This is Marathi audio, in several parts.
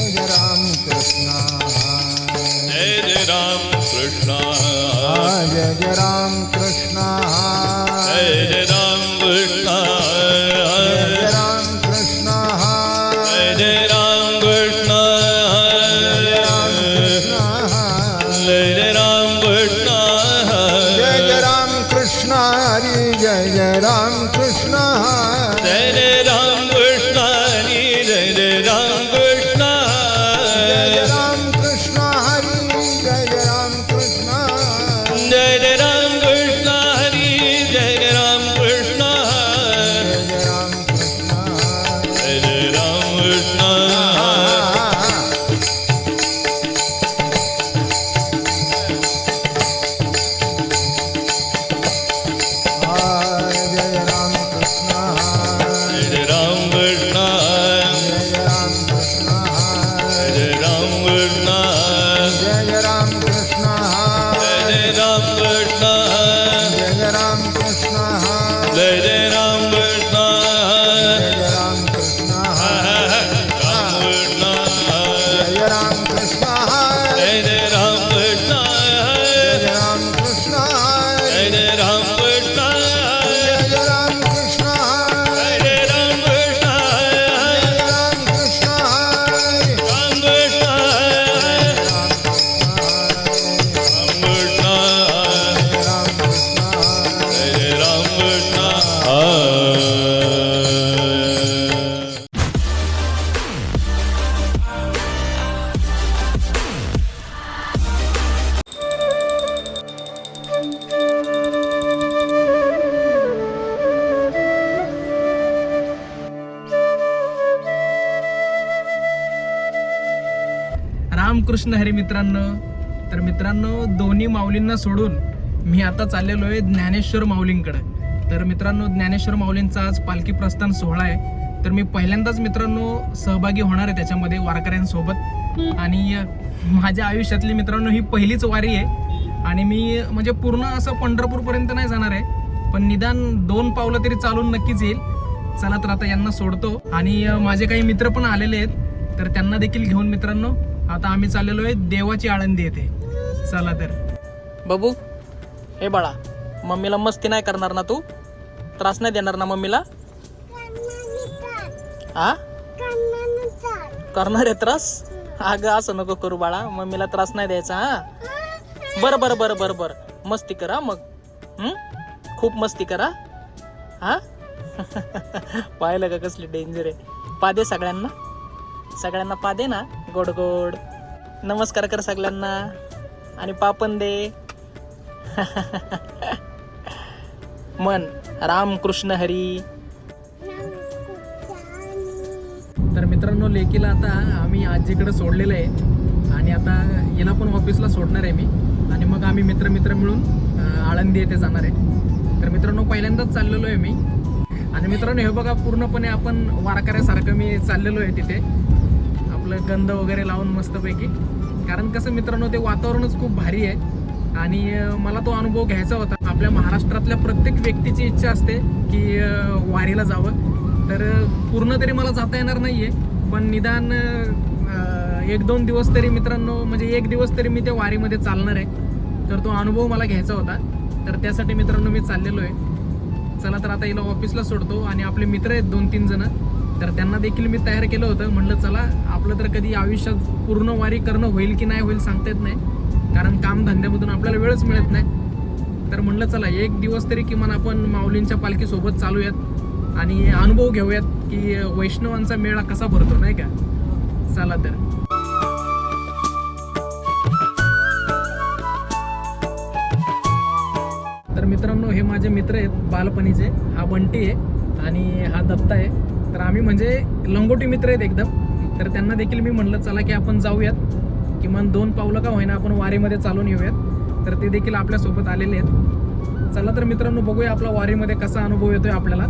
yeah. रामकृष्ण हरे मित्रांनो. तर मित्रांनो दोन्ही माऊलींना सोडून मी आता चाललेलो आहे ज्ञानेश्वर माऊलींकडे. तर मित्रांनो ज्ञानेश्वर माऊलींचा आज पालखी प्रस्थान सोहळा आहे. तर मी पहिल्यांदाच मित्रांनो सहभागी होणार आहे त्याच्यामध्ये वारकऱ्यांसोबत. आणि माझ्या आयुष्यातली मित्रांनो ही पहिलीच वारी आहे. आणि मी म्हणजे पूर्ण असं पंढरपूरपर्यंत नाही जाणार आहे. पण निदान दोन पावलं तरी चालून नक्कीच येईल. चला तर आता यांना सोडतो. आणि माझे काही मित्र पण आलेले आहेत. तर त्यांना देखील घेऊन मित्रांनो आता आम्ही चाललेलो आहे देवाची आळंदी येते चला तर. बाबू हे बाळा मम्मीला मस्ती नाही करणार ना तू? त्रास नाही देणार ना मम्मीला? हा करणार आहे त्रास? अगं असं नको करू बाळा मम्मीला त्रास नाही द्यायचा हा? बरं बरं बरं बरं बरं. मस्ती करा मग. खूप मस्ती करा. हा? पाहिलं का कसली डेंजर आहे? पादे सगळ्यांना? सगळ्यांना पादे ना? गोड गोड नमस्कार कर सगळ्यांना. आणि पापन दे. मन राम कृष्ण हरी. तर मित्रांनो लेकीला आता आम्ही आजीकडे सोडलेलं आहे. आणि आता हिला पण ऑफिसला सोडणार आहे मी. आणि मग आम्ही मित्र मित्र मिळून आळंदी येथे जाणार आहे. तर मित्रांनो पहिल्यांदाच चाललेलो आहे मी. आणि मित्रांनो हे बघा पूर्णपणे आपण वारकऱ्यासारखं मी चाललेलो आहे तिथे. आपलं गंध वगैरे लावून मस्तपैकी. कारण कसं मित्रांनो ते वातावरणच खूप भारी आहे. आणि मला तो अनुभव घ्यायचा होता. आपल्या महाराष्ट्रातल्या प्रत्येक व्यक्तीची इच्छा असते की वारीला जावं. तर पूर्ण तरी मला जाता येणार नाही आहे पण निदान एक दोन दिवस तरी मित्रांनो म्हणजे एक दिवस तरी मी त्या वारीमध्ये चालणार आहे. तर तो अनुभव मला घ्यायचा होता. तर त्यासाठी मित्रांनो मी चाललेलो आहे. चला तर आता हिला ऑफिसला सोडतो आणि आपले मित्र आहेत दोन तीन जणं. तर त्यांना देखील मी तयार केलं होतं. म्हणलं चला आपलं तर कधी आयुष्यात पूर्ण वारी करणं होईल की नाही होईल सांगता येत नाही. कारण कामधंद्यामधून आपल्याला वेळच मिळत नाही. तर म्हणलं चला एक दिवस तरी किमान आपण माऊलींच्या पालखीसोबत चालूयात आणि अनुभव घेऊयात की वैष्णवांचा मेळा कसा भरतो नाही का? चला तर. तर मित्रांनो हे माझे मित्र आहेत बालपणीचे. हा बंटी आहे आणि हा दत्ता आहे. तर आम्ही म्हणजे लंगोटी मित्र आहेत एकदम. तर त्यांना देखील मी म्हणलं चला की आपण जाऊयात. किमान दोन पावलं का होईना आपण वारीमध्ये चालून येऊयात. तर ते देखील आपल्यासोबत आलेले आहेत. चला तर मित्रांनो बघूया आपला वारीमध्ये कसा अनुभव येतोय आपल्याला.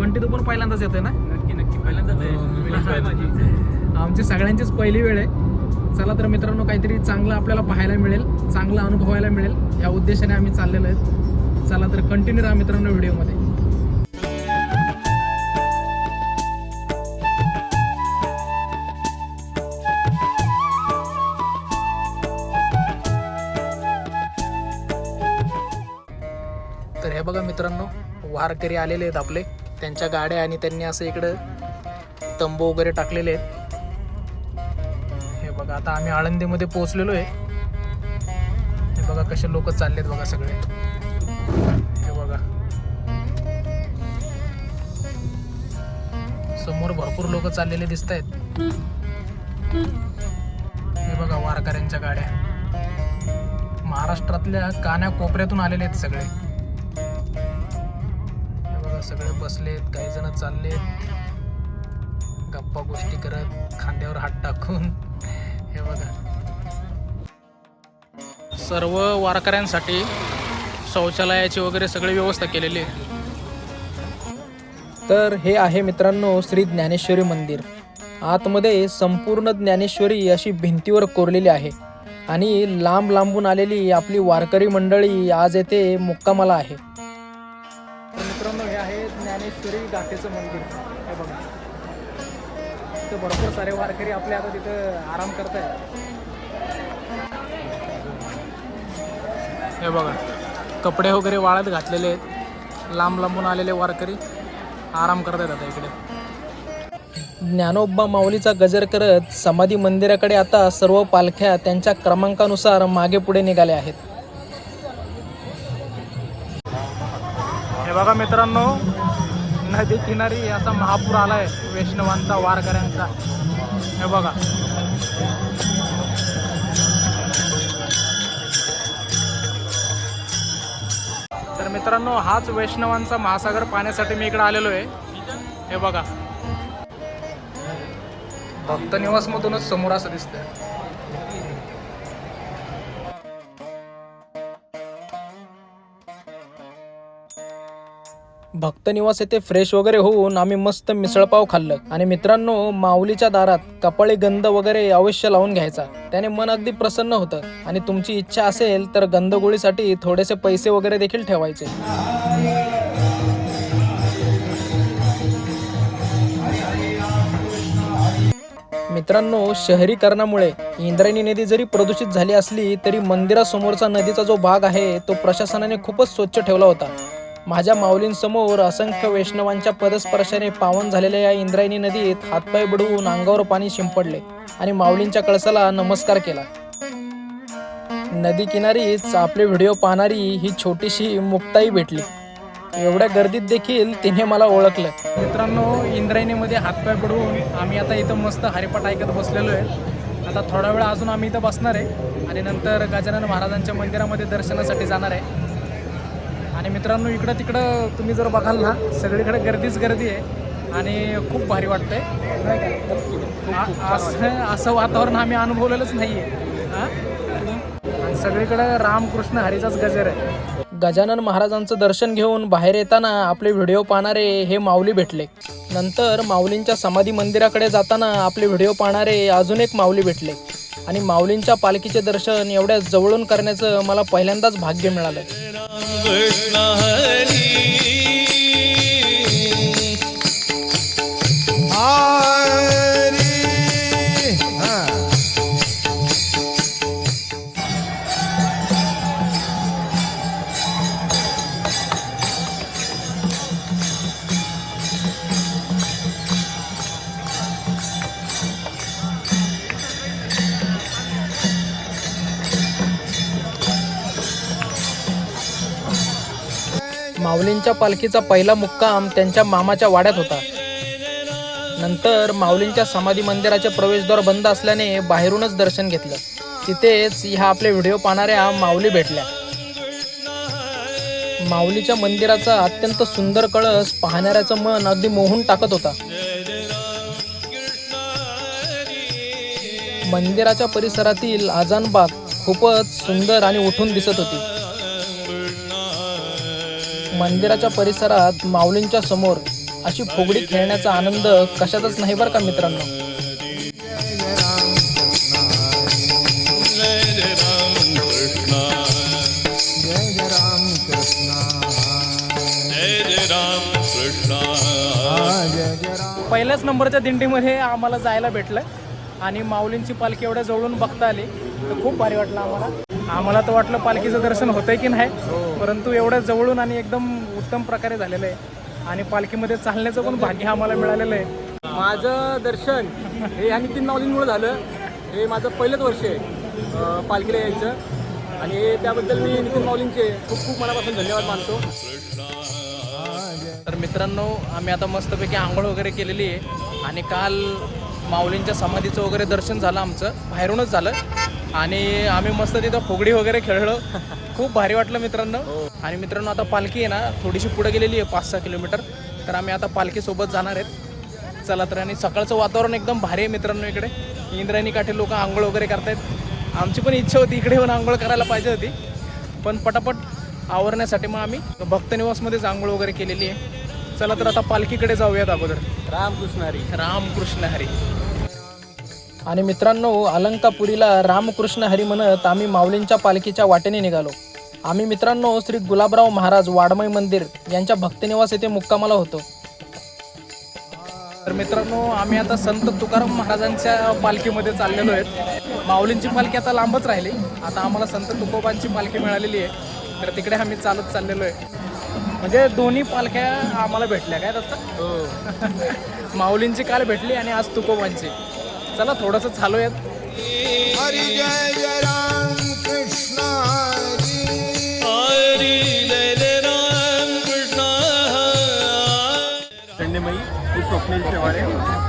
बंटी तू पण पहिल्यांदाच येतोय ना? नक्की नक्की. पहिल्यांदाच आमची सगळ्यांचीच पहिली वेळ आहे. चला तर मित्रांनो काहीतरी चांगलं आपल्याला पाहायला मिळेल चांगलं अनुभवायला मिळेल. या उद्देशाने आम्ही चाललेलो आहेत. चला तर कंटिन्यू राहा मित्रांनो व्हिडिओमध्ये. वारकरी आलेले आहेत आपले. त्यांच्या गाड्या आणि त्यांनी असं इकडं तंबू वगैरे टाकलेले आहेत. हे बघा आता आम्ही आळंदीमध्ये पोहोचलेलो आहे हे बघा कसे लोक चाललेत बघा सगळे. हे बघा. समोर भरपूर लोक चाललेले दिसत आहेत हे बघा वारकऱ्यांच्या गाड्या. महाराष्ट्रातल्या कान्या कोपऱ्यातून आलेले आहेत सगळे. सगळे बसलेत काही जण चाललेत. गप्पा गोष्टी करत खांद्यावर हात टाकून. हे बघा. सर्व वारकऱ्यांसाठी शौचालयाची वगैरे सगळी व्यवस्था केलेली आहे. तर हे आहे मित्रांनो श्री ज्ञानेश्वरी मंदिर. आतमध्ये संपूर्ण ज्ञानेश्वरी अशी भिंतीवर कोरलेली आहे. आणि लांब लांबून आलेली आपली वारकरी मंडळी आज येथे मुक्कामाला आहे. ज्ञानेश्वरी गाठेचं मंदिर. हे बघा. तिथं भरपूर सारे वारकरी आपले आता तिथं आराम करत आहेत हे बघा. कपडे वगैरे वाळत घातलेले आहेत. लांब लांबून आलेले वारकरी आराम करत आहेत आता इकडे. ज्ञानोबा माऊलीचा गजर करत समाधी मंदिराकडे आता सर्व पालख्या त्यांच्या क्रमांकानुसार मागे पुढे निघाले आहेत. हे बघा मित्रांनो नदी किनारी असा महापूर आलाय वैष्णवांचा वारकऱ्यांचा. हे बघा. तर मित्रांनो हाच वैष्णवांचा महासागर पाहण्यासाठी मी इकडे आलेलो आहे. हे बघा. भक्त निवास मधूनच समोर असं दिसतंय. भक्त निवास येथे फ्रेश वगैरे होऊन आम्ही मस्त मिसळपाव खाल्लं. आणि मित्रांनो माऊलीच्या दारात कपाळी गंध वगैरे अवश्य लावून घ्यायचा. त्याने मन अगदी प्रसन्न होतं. आणि तुमची इच्छा असेल तर गंधगोळीसाठी थोडेसे पैसे वगैरे देखील ठेवायचे. मित्रांनो शहरीकरणामुळे इंद्रायणी नदी जरी प्रदूषित झाली असली तरी मंदिरासमोरचा नदीचा जो भाग आहे तो प्रशासनाने खूपच स्वच्छ ठेवला होता. माझ्या माऊलींसमोर असंख्य वैष्णवांच्या पदस्पर्शाने पावन झालेल्या या इंद्रायणी नदीत हातपाय बुडवून अंगावर पाणी शिंपडले आणि माऊलींच्या कळसाला नमस्कार केला. नदी किनारीच आपले व्हिडिओ पाहणारी ही छोटीशी मुक्ताई भेटली. एवढ्या गर्दीत देखील तिने मला ओळखलं. मित्रांनो इंद्रायणीमध्ये हातपाय पडवून आम्ही आता इथं मस्त हरिपाठ ऐकत बसलेलो आहे. आता थोडा वेळ अजून आम्ही इथं बसणार आहे आणि नंतर गजानन महाराजांच्या मंदिरामध्ये दर्शनासाठी जाणार आहे. आणि मित्रांनो इकडं तिकडं तुम्ही जर बघाल ना सगळीकडे गर्दीच गर्दी आहे आणि खूप भारी वाटतंय. असं असं वातावरण आम्ही अनुभवलेलंच नाही आहे आणि सगळीकडं रामकृष्ण हरीचाच गजर आहे. गजानन महाराजांचं दर्शन घेऊन बाहेर येताना आपले व्हिडिओ पाहणारे हे माऊली भेटले. नंतर माऊलींच्या समाधी मंदिराकडे जाताना आपले व्हिडिओ पाहणारे अजून एक माऊली भेटले. आणि माऊलींच्या पालखीचे दर्शन एवढ्या जवळून करण्याचं मला पहिल्यांदाच भाग्य मिळालं. राम कृष्ण माऊलींच्या पालखीचा पहिला मुक्काम त्यांच्या मामाच्या वाड्यात होता. नंतर माऊलींच्या समाधी मंदिराचे प्रवेशद्वार बंद असल्याने बाहेरूनच दर्शन घेतलं. तिथेच ह्या आपले व्हिडिओ पाहणाऱ्या माऊली भेटल्या. माऊलीच्या मंदिराचा अत्यंत सुंदर कळस पाहणाऱ्याचं मन अगदी मोहून टाकत होता. मंदिराच्या परिसरातील आजानबाग खूपच सुंदर आणि उठून दिसत होती. मंदिराच्या परिसरात माऊलींच्या समोर अशी फुगडी खेळण्याचा आनंद कशातच नाही बरं का मित्रांनो? पहिल्याच नंबरच्या दिंडीमध्ये आम्हाला जायला भेटलं आणि माऊलींची पालखी एवढ्या जवळून बघता आली. तर खूप भारी वाटलं आम्हाला. आम्हाला तर वाटलं पालखीचं दर्शन होतंय की नाही परंतु एवढं जवळून आणि एकदम उत्तम प्रकारे झालेलं आहे. आणि पालखीमध्ये चालण्याचं पण भाग्य आम्हाला मिळालेलं आहे. माझं दर्शन हे ह्या नितीन माऊलींमुळे झालं. हे माझं पहिलंच वर्ष आहे पालखीला यायचं. आणि हे त्याबद्दल मी नितीन माऊलींचे खूप खूप मनापासून धन्यवाद मानतो. तर मित्रांनो आम्ही आता मस्तपैकी आंघोळ वगैरे केलेली आहे. आणि काल माऊलींच्या समाधीचं वगैरे दर्शन झालं आमचं. बाहेरूनच झालं. आणि आम्ही मस्त तिथं फुगडी वगैरे खेळलो. खूप भारी वाटलं मित्रांनो. आणि मित्रांनो आता पालखी आहे ना थोडीशी पुढे गेलेली आहे पाच सहा किलोमीटर. तर आम्ही आता पालखीसोबत जाणार आहेत. चला तर आणि सकाळचं वातावरण एकदम भारी आहे मित्रांनो इकडे. इंद्रायणी काठी लोक आंघोळ वगैरे करतायत. आमची पण इच्छा होती इकडे येऊन आंघोळ करायला पाहिजे होती. पण पटापट आवरण्यासाठी मग आम्ही भक्तनिवासमध्येच आंघोळ वगैरे केलेली आहे. चला तर आता पालखीकडे जाऊयात अगोदर. रामकृष्ण हरी. रामकृष्ण हरी. आणि मित्रांनो अलंकापुरीला रामकृष्ण हरी म्हणत आम्ही माऊलींच्या पालखीच्या वाटेने निघालो. आम्ही मित्रांनो श्री गुलाबराव महाराज वाडमय मंदिर यांच्या भक्तनिवास येथे मुक्कामाला होतो. तर मित्रांनो आम्ही आता संत तुकाराम महाराजांच्या पालखीमध्ये चाललेलो आहेत. माऊलींची पालखी आता लांबच राहिली. आता आम्हाला संत तुकोबांची पालखी मिळालेली आहे. तर तिकडे आम्ही चालत चाललेलो आहे. म्हणजे दोन्ही पालख्या आम्हाला भेटल्या काय दत्ता? माऊलींची काल भेटली आणि आज तुकोबांची. चला थोडंसं चालूयात. हरी जय जय राम कृष्ण हरी. हरी जय जय राम कृष्ण संडेमयी स्वप्नील शेवाळे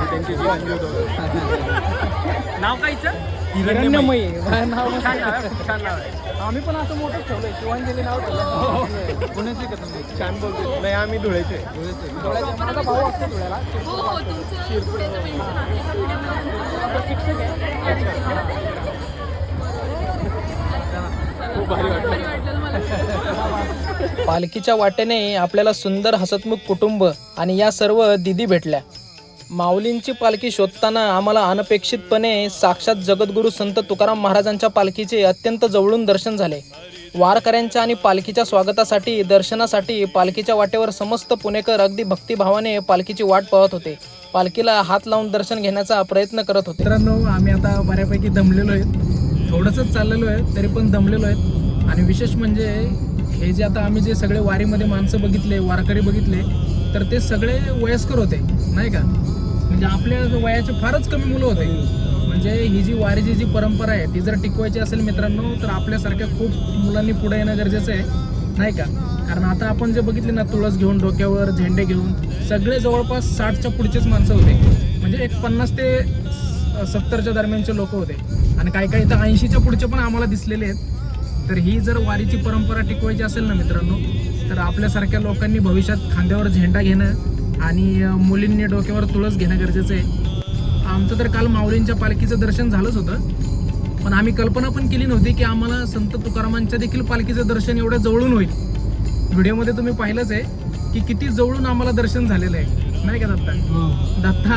त्यांचे नाव कायचं हिरण्यमयी. नाव छान नाव आहे खूप छान नाव आहे. आम्ही पण असं मोठं ठेवलंय. शिवांजली नाव ठेवलं पुण्याची का तुम्ही? छान बोलतो नाही आम्ही धुळेचे. धुळेचे. माझा भाऊ असतो धुळ्याला? हो हो तुमचं पुढेचं मेन्शन आहे. ह्या व्हिडिओमध्ये शिक्षक आहे. खूप भारी वाटलं. भारी वाटलं मला पालखीच्या वाटेने आपल्याला सुंदर हसतमुख कुटुंब आणि या सर्व दिदी भेटल्या. माऊलींची पालखी शोधताना आम्हाला अनपेक्षितपणे साक्षात जगद्गुरू संत तुकाराम महाराजांच्या पालखीचे अत्यंत जवळून दर्शन झाले. वारकऱ्यांच्या आणि पालखीच्या स्वागतासाठी दर्शनासाठी पालखीच्या वाटेवर समस्त पुणेकर अगदी भक्तिभावाने पालखीची वाट पाहत होते. पालखीला हात लावून दर्शन घेण्याचा प्रयत्न करत होते. मित्रांनो आम्ही आता बऱ्यापैकी दमलेलो आहेत. थोडंसंच चाललेलो आहे तरी पण दमलेलो आहेत. आणि विशेष म्हणजे हे जे आता आम्ही जे सगळे वारीमध्ये माणसं बघितले वारकरी बघितले तर ते सगळे वयस्कर होते नाही का? म्हणजे आपल्या वयाचे फारच कमी मुलं होते. म्हणजे ही जी वारीची जी परंपरा आहे ती जर टिकवायची असेल मित्रांनो तर आपल्यासारख्या खूप मुलांनी पुढे येणं गरजेचं आहे. नाही का? कारण आता आपण जे बघितले ना तुळस घेऊन डोक्यावर झेंडे घेऊन सगळे जवळपास साठच्या पुढचेच माणसं होते. म्हणजे एक पन्नास ते सत्तरच्या दरम्यानचे लोक होते. आणि काही काही तर ऐंशीच्या पुढचे पण आम्हाला दिसलेले आहेत. तर ही जर वारीची परंपरा टिकवायची असेल ना मित्रांनो तर आपल्यासारख्या लोकांनी भविष्यात खांद्यावर झेंडा घेणं आणि मुलींनी डोक्यावर तुळस घेणं गरजेचं आहे. आमचं तर काल माऊलींच्या पालखीचं दर्शन झालंच होतं. पण आम्ही कल्पना पण केली नव्हती की आम्हाला संत तुकारामांच्या देखील पालखीचं दर्शन एवढं जवळून होईल. व्हिडिओमध्ये तुम्ही पाहिलंच आहे की किती जवळून आम्हाला दर्शन झालेलं आहे. नाही का दत्ता? दत्ता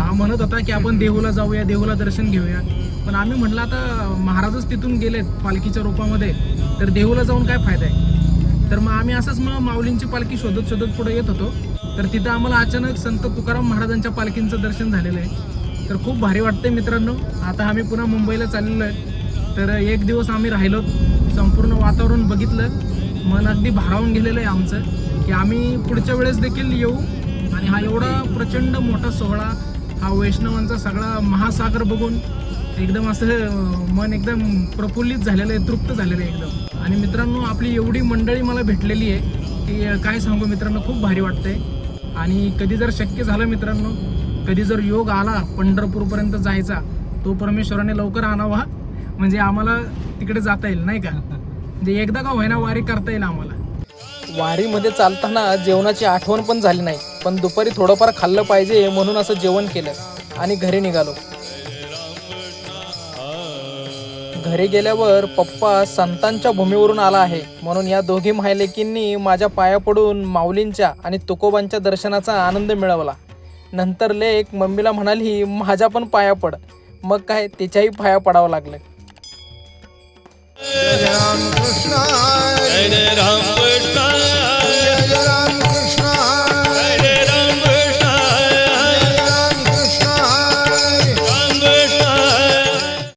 हा म्हणत होता की आपण देहूला जाऊया देहूला दर्शन घेऊया. पण आम्ही म्हटलं आता महाराजच तिथून गेलेत पालखीच्या रूपामध्ये. तर देहूला जाऊन काय फायदा आहे? तर मग आम्ही असंच मग माऊलींची पालखी शोधत शोधत पुढे येत होतो. तर तिथं आम्हाला अचानक संत तुकाराम महाराजांच्या पालखींचं दर्शन झालेलं आहे. तर खूप भारी वाटतंय मित्रांनो. आता आम्ही पुन्हा मुंबईला चाललेलो आहे. तर एक दिवस आम्ही राहिलो. संपूर्ण वातावरण बघितलं. मन अगदी भारावून गेलेलं आहे आमचं. की आम्ही पुढच्या वेळेस देखील येऊ. आणि हा एवढा प्रचंड मोठा सोहळा हा वैष्णवांचा सगळा महासागर बघून एकदम असं मन एकदम प्रफुल्लित झालेलं आहे तृप्त झालेलं आहे एकदम. आणि मित्रांनो आपली एवढी मंडळी मला भेटलेली आहे. की काय सांगू मित्रांनो खूप भारी वाटतंय. आणि कधी जर शक्य झालं मित्रांनो कधी जर योग आला पंढरपूरपर्यंत जायचा तो परमेश्वराने लवकर आणावा. म्हणजे आम्हाला तिकडे जाता येईल नाही का? म्हणजे एकदा का होईना वारी करता येईल आम्हाला. वारीमध्ये चालताना जेवणाची आठवण पण झाली नाही पण दुपारी थोडंफार खाल्लं पाहिजे म्हणून असं जेवण केलं आणि घरी निघालो. घरी गेल्यावर पप्पा संतांच्या भूमीवरून आला आहे. म्हणून या दोघी मायलेकींनी माझ्या पाया पडून माऊलींच्या आणि तुकोबांच्या दर्शनाचा आनंद मिळवला. नंतर लेक मम्मीला म्हणाली माझ्या पण पाया पड. मग काय तिच्याही पाया पडावं लागलं. कृष्ण हरी जय जय राम